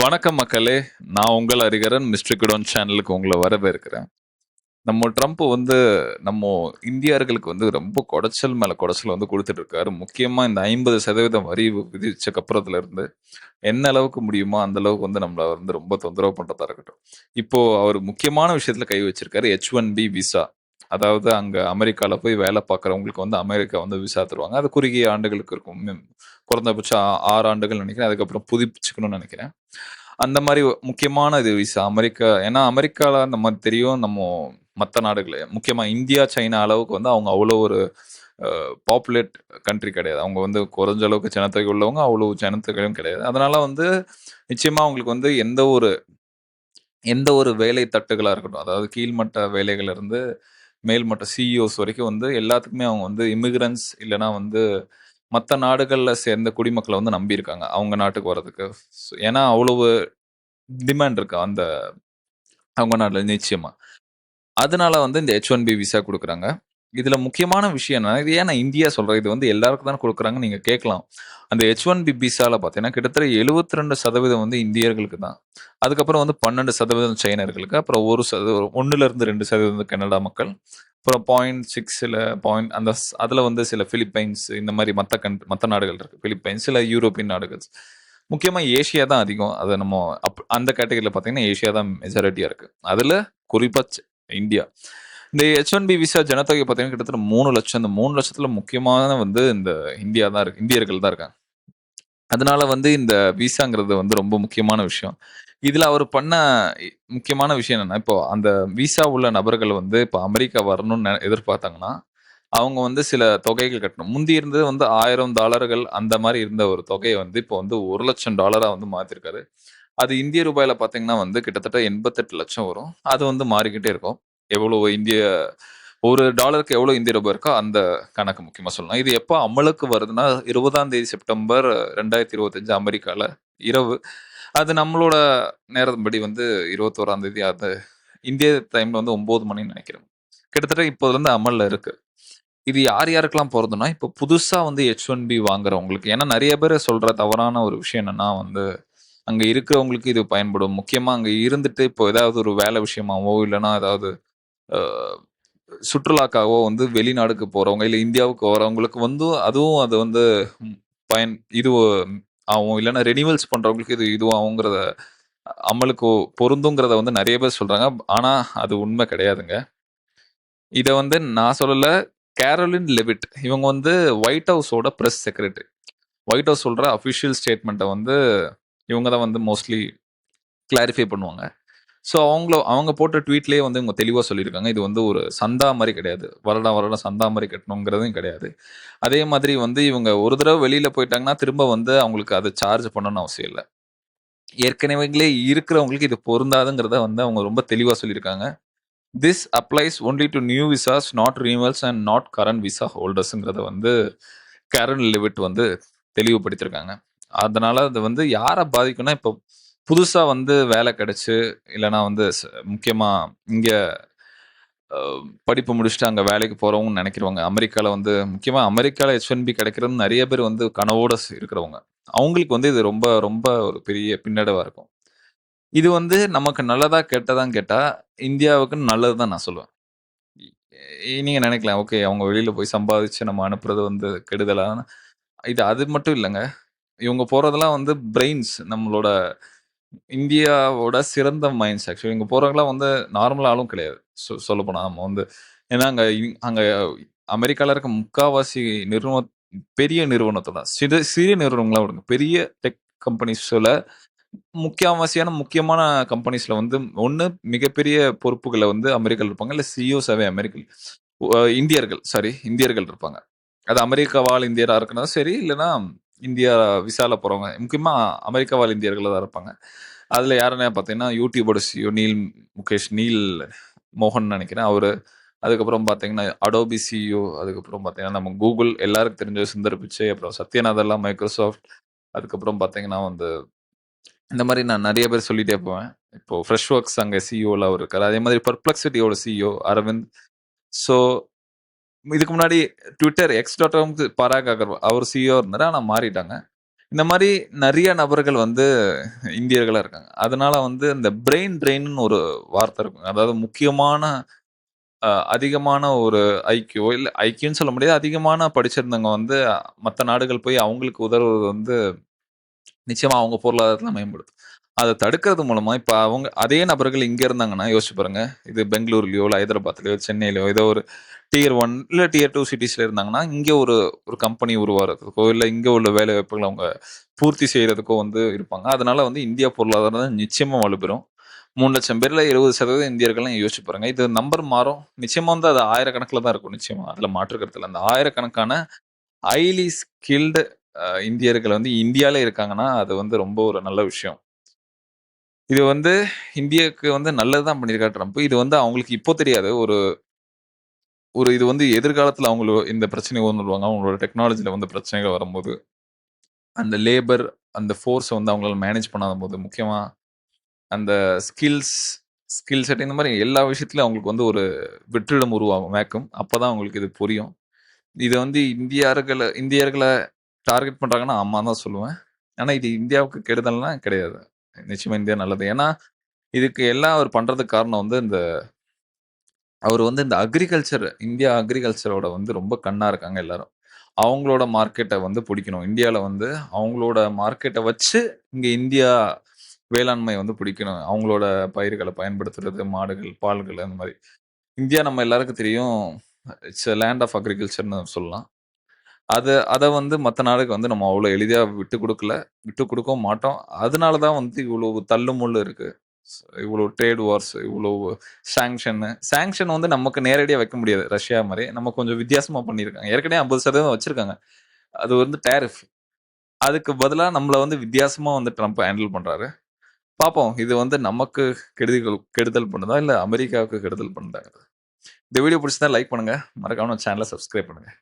வணக்கம் மக்களே. நான் உங்கள் அறிகரன் மிஸ்டர் குடோன் சேனலுக்கு உங்களை வரவேற்கிறேன். நம்ம ட்ரம்ப் வந்து நம்ம இந்தியர்களுக்கு வந்து ரொம்ப குடைச்சல் மேலே குடைச்சல் வந்து கொடுத்துட்டு இருக்காரு முக்கியமாக இந்த ஐம்பது சதவீதம் வரி விதிச்சக்கு அப்புறத்துல இருந்து என்ன அளவுக்கு முடியுமோ அந்த அளவுக்கு வந்து நம்மளை வந்து ரொம்ப தொந்தரவு பண்ணுறதா இருக்கட்டும். இப்போ அவர் முக்கியமான விஷயத்துல கை வச்சிருக்காரு ஹெச் ஒன் பி விசா அதாவது அங்கே அமெரிக்காவில் போய் வேலை பார்க்குறவங்களுக்கு வந்து அமெரிக்கா வந்து விசா தருவாங்க. அது குறுகிய ஆண்டுகளுக்கு இருக்கும். குறைந்தபட்சம் ஆ- ஆறு ஆண்டுகள் நினைக்கிறேன். அதுக்கப்புறம் புதுப்பிச்சுக்கணும்னு நினைக்கிறேன். அந்த மாதிரி முக்கியமான இது விசா அமெரிக்கா. ஏன்னா அமெரிக்காவில் நம்ம தெரியும் நம்ம மற்ற நாடுகள். முக்கியமாக இந்தியா சைனா அளவுக்கு வந்து அவங்க அவ்வளோ ஒரு பாப்புலேட் கண்ட்ரி கிடையாது. அவங்க வந்து குறைஞ்ச அளவுக்கு ஜனத்தொகை உள்ளவங்க அவ்வளோ ஜனத்தொகையும் கிடையாது. அதனால வந்து நிச்சயமாக அவங்களுக்கு வந்து எந்த ஒரு எந்த ஒரு வேலை தட்டுகளாக இருக்கட்டும் அதாவது கீழ்மட்ட வேலைகள் இருந்து மேல்மட்ட சிஇஓஸ் வரைக்கும் வந்து எல்லாத்துக்குமே அவங்க வந்து இமிகிரன்ஸ் இல்லைன்னா வந்து மற்ற நாடுகளில் சேர்ந்த குடிமக்களை வந்து நம்பியிருக்காங்க அவங்க நாட்டுக்கு வர்றதுக்கு. ஏன்னா அவ்வளவு டிமாண்ட் இருக்கு அந்த அவங்க நாட்டில் நிச்சயமாக அதனால வந்து இந்த ஹெச் ஒன் பி விசா கொடுக்குறாங்க. இதுல முக்கியமான விஷயம் என்ன இது ஏன் நான் இந்தியா சொல்றேன்? இது வந்து எல்லாருக்கும் தான் கொடுக்குறாங்க நீங்க கேட்கலாம். அந்த ஹெச் ஒன் பி விசால பார்த்தீங்கன்னா கிட்டத்தட்ட 72% ரெண்டு சதவீதம் வந்து இந்தியர்களுக்கு தான். அதுக்கப்புறம் வந்து பன்னெண்டு சதவீதம் சைனர்களுக்கு அப்புறம் ஒரு சதவீதம் ஒன்னுல இருந்து ரெண்டு சதவீதம் கனடா மக்கள் அப்புறம் பாயிண்ட் சிக்ஸில் பாயிண்ட் அந்த அதில் வந்து சில ஃபிலிப்பைன்ஸ் இந்த மாதிரி மற்ற கண் மற்ற நாடுகள் இருக்குது ஃபிலிப்பைன்ஸ் சில யூரோப்பியன் நாடுகள். முக்கியமாக ஏஷியா தான் அதிகம். அதை நம்ம அப் அந்த கேட்டகரியில் பார்த்தீங்கன்னா ஏஷியா தான் மெஜாரிட்டியாக இருக்குது அதில் குறிப்பாக இந்தியா. இந்த ஹெச் ஒன் பி விசா ஜனத்தொகை பார்த்தீங்கன்னா கிட்டத்தட்ட மூணு லட்சம். இந்த மூணு லட்சத்துல முக்கியமான வந்து இந்த இந்தியா தான் இருக்கு இந்தியர்கள் தான் இருக்காங்க. அதனால வந்து இந்த விசாங்கிறது வந்து ரொம்ப முக்கியமான விஷயம். இதுல அவர் பண்ண இ- முக்கியமான விஷயம் என்னன்னா இப்போ அந்த விசா உள்ள நபர்கள் வந்து இப்போ அமெரிக்கா வரணும்னு நெ- எதிர்பார்த்தாங்கன்னா அவங்க வந்து சில தொகைகள் கட்டணும். முந்தி இருந்தது வந்து ஆயிரம் டாலர்கள் அந்த மாதிரி இருந்த ஒரு தொகையை வந்து இப்போ வந்து ஒரு லட்சம் டாலரா வந்து மாத்திருக்காரு. அது இந்திய ரூபாயில பாத்தீங்கன்னா வந்து கிட்டத்தட்ட எண்பத்தெட்டு லட்சம் வரும். அது வந்து மாறிக்கிட்டே இருக்கும். எவ்வளவு இந்திய ஒரு டாலருக்கு எவ்வளவு இந்திய ரூபாய் இருக்கோ அந்த கணக்கு முக்கியமா சொல்லலாம் இது எப்போ அமலுக்கு வருதுன்னா இருபதாம் தேதி செப்டம்பர் ரெண்டாயிரத்தி இருபத்தஞ்சு அமெரிக்கால இரவு. அது நம்மளோட நேரப்படி வந்து இருபத்தோராம் தேதி அது இந்திய டைம்ல வந்து ஒன்பது மணின்னு நினைக்கிறேன். கிட்டத்தட்ட இப்போதுல இருந்து அமல்ல இருக்கு. இது யார் யாருக்கெல்லாம் போறதுன்னா இப்போ புதுசா வந்து ஹெச் ஒன் பி வாங்குறவங்களுக்கு ஏன்னா நிறைய பேர் சொல்ற தவறான ஒரு விஷயம் என்னன்னா வந்து அங்கே இருக்கிறவங்களுக்கு இது பயன்படும். முக்கியமாக அங்கே இருந்துட்டு இப்போ ஏதாவது ஒரு வேலை விஷயமாவோ இல்லைன்னா ஏதாவது சுற்றுலாக்காகவோ வந்து வெளிநாடுக்கு போறவங்க இல்ல இந்தியாவுக்கு வரவங்களுக்கு வந்து அதுவும் அது வந்து பயன் இது ஆகும். இல்லைன்னா ரெனிவல்ஸ் பண்றவங்களுக்கு இது இதுவாகுங்கிறத அமலுக்கு பொருந்துங்கிறத வந்து நிறைய பேர் சொல்றாங்க. ஆனா அது உண்மை கிடையாதுங்க. இதை வந்து நான் சொல்லல கேரோலின் லெவிட் இவங்க வந்து ஒயிட் ஹவுஸோட ப்ரெஸ் செக்ரட்டரி ஒயிட் ஹவுஸ் சொல்ற அஃபிஷியல் ஸ்டேட்மெண்ட்டை வந்து இவங்க தான் வந்து மோஸ்ட்லி கிளாரிஃபை பண்ணுவாங்க. ஸோ அவங்கள அவங்க போட்ட ட்வீட்லேயே வந்து இவங்க தெளிவாக சொல்லியிருக்காங்க. இது வந்து ஒரு சந்தா மாதிரி கிடையாது. வருடம் வருடம் சந்தா மாதிரி கட்டணுங்கிறதும் கிடையாது. அதே மாதிரி வந்து இவங்க ஒரு தடவை வெளியில் போயிட்டாங்கன்னா திரும்ப வந்து அவங்களுக்கு அதை சார்ஜ் பண்ணணும்னு அவசியம் இல்லை. ஏற்கனவே இருக்கிறவங்களுக்கு இது பொருந்தாதுங்கிறத வந்து அவங்க ரொம்ப தெளிவாக சொல்லியிருக்காங்க. This applies only to new visas not renewals and not current visa ஹோல்டர்ஸுங்கிறத வந்து கரண்ட் லிமிட் வந்து தெளிவுபடுத்தியிருக்காங்க. அதனால அது வந்து யாரை பாதிக்கும்னா இப்போ புதுசாக வந்து வேலை கிடச்சி இல்லைன்னா வந்து முக்கியமாக இங்கே படிப்பு முடிச்சுட்டு அங்கே வேலைக்கு போகிறவங்க நினைக்கிறவங்க. அமெரிக்காவில் வந்து முக்கியமாக அமெரிக்காவில் ஹெச்என்பி கிடைக்கிறது நிறைய பேர் வந்து கனவோட இருக்கிறவங்க. அவங்களுக்கு வந்து இது ரொம்ப ரொம்ப ஒரு பெரிய பின்னடைவாக இருக்கும். இது வந்து நமக்கு நல்லதாக கெட்டதான்னு கேட்டால் இந்தியாவுக்கு நல்லது தான் நான் சொல்லுவேன். நீங்கள் நினைக்கலாம் ஓகே அவங்க வெளியில் போய் சம்பாதிச்சு நம்ம அனுப்புறது வந்து கெடுதலான இது அது மட்டும் இல்லைங்க. இவங்க போகிறதெல்லாம் வந்து பிரெயின்ஸ் நம்மளோட இந்தியாவோட சிறந்த மைண்ட்ஸ் ஆக்சுவலி இங்கே போகிறவங்களாம் வந்து நார்மல் ஆளும் கிடையாது. சொல்ல சொல்லப்போனால் நம்ம வந்து ஏன்னா அங்கே இ- அங்க இருக்க முக்காவாசி நிறுவன பெரிய நிறுவனத்தை தான். சிறு சிறிய நிறுவனங்களாக விடுங்க. பெரிய டெக் கம்பெனிஸில் முக்கியவாசியான முக்கியமான கம்பெனிஸ்ல வந்து ஒன்று மிகப்பெரிய பொறுப்புகளை வந்து அமெரிக்கர்கள் இருப்பாங்க. இல்லை சிஇஓஸாவே அமெரிக்கல் இந்தியர்கள் சாரி இந்தியர்கள் இருப்பாங்க. அது அமெரிக்கா வாழ் இந்தியரா இருக்கணும் சரி இல்லைன்னா இந்தியா விசால போகிறவங்க முக்கியமாக அமெரிக்கா வாழ் இந்தியர்கள் தான் இருப்பாங்க. அதில் யாருன்னா பார்த்தீங்கன்னா யூடியூபோட சிஓ நீல் முகேஷ் நீல் மோகன் நினைக்கிறேன் அவர். அதுக்கப்புறம் பார்த்தீங்கன்னா அடோபி சிஇஓ அதுக்கப்புறம் பார்த்தீங்கன்னா நம்ம கூகுள் எல்லாருக்கும் தெரிஞ்ச சுந்தர் பிச்சை அப்புறம் சத்யநாதர்லாம் மைக்ரோசாஃப்ட் அதுக்கப்புறம் பார்த்தீங்கன்னா வந்து இந்த மாதிரி நான் நிறைய பேர் சொல்லிட்டே போவேன். இப்போ ஃப்ரெஷ் ஒர்க்ஸ் அங்கே சிஇஓவில் அவர் இருக்கார். அதே மாதிரி பர்ப்ளெக்சிட்டியோட சிஇஓ அரவிந்த் ஸோ இதுக்கு முன்னாடி ட்விட்டர் எக்ஸ் டாட் காம்க்கு பராக் அகர்வால் அவர் சிஇஓ இருந்தார் ஆனால் மாறிட்டாங்க இந்த மாதிரி நிறைய நபர்கள் வந்து இந்தியர்களாக இருக்காங்க. அதனால வந்து இந்த பிரெயின் ட்ரெயின்னு ஒரு வார்த்தை இருக்கும். அதாவது முக்கியமான அதிகமான ஒரு ஐக்கியோ இல்லை ஐக்யூன்னு சொல்ல முடியாது. அதிகமான படிச்சிருந்தவங்க வந்து மற்ற நாடுகள் போய் அவங்களுக்கு உதவுறது வந்து நிச்சயமாக அவங்க பொருளாதாரத்தில் மேம்படுத்தும். அதை தடுக்கிறது மூலமா இப்ப அவங்க அதே நபர்கள் இங்க இருந்தாங்கன்னா யோசிச்சு பாருங்க. இது பெங்களூர்லயோ, இல்ல ஹைதராபாத்லயோ, சென்னையிலயோ ஏதோ ஒரு டியர் ஒன் இல்ல டியர் டூ சிட்டிஸ்ல இருந்தாங்கன்னா, இங்க ஒரு ஒரு கம்பெனி உருவாகிறதுக்கோ இல்ல இங்க உள்ள வேலைவாய்ப்புகள அவங்க பூர்த்தி செய்யறதுக்கோ வந்து இருப்பாங்க. அதனால வந்து இந்தியா பொருளாதாரம் நிச்சயமா வலுப்பெறும். 3,00,000 பேர்ல 70% இந்தியர்கள்லாம் யோசிச்சு பாருங்க. இது நம்பர் மாறும். நிச்சயமா வந்து அது ஆயிரக்கணக்கில் தான் இருக்கும் நிச்சயமா. அதுல மாற்று அந்த ஆயிரக்கணக்கான ஹைலி ஸ்கில்டு இந்தியர்கள் வந்து இந்தியாவிலே இருக்காங்கன்னா, அது வந்து ரொம்ப ஒரு நல்ல விஷயம். இது வந்து இந்தியாவுக்கு வந்து நல்லது தான் பண்ணியிருக்காரு ட்ரம்ப். இது வந்து அவங்களுக்கு இப்போ தெரியாது. ஒரு ஒரு இது வந்து எதிர்காலத்தில் அவங்கள இந்த பிரச்சனை வந்துடுவாங்க அவங்களோட டெக்னாலஜியில் வந்து பிரச்சனைகள் வரும்போது, அந்த லேபர், அந்த ஃபோர்ஸை வந்து அவங்களால மேனேஜ் பண்ணாத போது முக்கியமாக அந்த ஸ்கில்ஸ் ஸ்கில் செட் இந்த மாதிரி எல்லா விஷயத்துலையும் அவங்களுக்கு வந்து ஒரு வெற்றிடம் உருவாகும் மேக்கும் அப்போ தான் அவங்களுக்கு இது புரியும். இதை வந்து இந்தியர்களை இந்தியர்களை டார்கெட் பண்ணுறாங்கன்னா ஆமான்னு தான் சொல்லுவேன். ஆனால் இது இந்தியாவுக்கு கெடுதல்னா கிடையாது. நிச்சயமா இந்தியா நல்லது. ஏன்னா, இதுக்கு எல்லாம் அவர் பண்றதுக்கு காரணம் வந்து இந்த அவர் வந்து இந்த அக்ரிகல்ச்சர் இந்தியா அக்ரிகல்ச்சரோட வந்து ரொம்ப கண்ணா இருக்காங்க எல்லாரும். அவங்களோட மார்க்கெட்டை வந்து பிடிக்கணும் இந்தியாவில் வந்து அவங்களோட மார்க்கெட்டை வச்சு இங்கே இந்தியா வேளாண்மை வந்து பிடிக்கணும். அவங்களோட பயிர்களை பயன்படுத்துறது, மாடுகள், பால்கள் அந்த மாதிரி இந்தியா நம்ம எல்லாருக்கும் தெரியும். இட்ஸ் லேண்ட் ஆஃப் அக்ரிகல்ச்சர்னு சொல்லலாம். அதை அதை வந்து மற்ற நாடுக்கு வந்து நம்ம அவ்வளோ எளிதாக விட்டு கொடுக்கல விட்டு கொடுக்கவும் மாட்டோம். அதனால தான் வந்து இவ்வளோ தள்ளு முள்ளு இருக்கு. இவ்வளோ ட்ரேட் வார்ஸ், இவ்வளோ சாங்ஷன்னு. சாங்ஷன் வந்து நமக்கு நேரடியாக வைக்க முடியாது. ரஷ்யா மாதிரி நம்ம கொஞ்சம் வித்தியாசமாக பண்ணியிருக்காங்க. ஏற்கனவே ஐம்பது சதவீதம் வச்சுருக்காங்க அது வந்து டேரிஃப் அதுக்கு பதிலாக நம்மளை வந்து வித்தியாசமாக வந்து ட்ரம்ப் ஹேண்டில் பண்ணுறாரு பார்ப்போம். இது வந்து நமக்கு கெடுதல் கெடுதல் பண்ணுதா? இல்லை அமெரிக்காவுக்கு கெடுதல் பண்ணுதா? இந்த வீடியோ பிடிச்சிருந்தா லைக் பண்ணுங்கள் மறக்காம சேனலை சப்ஸ்கிரைப் பண்ணுங்கள்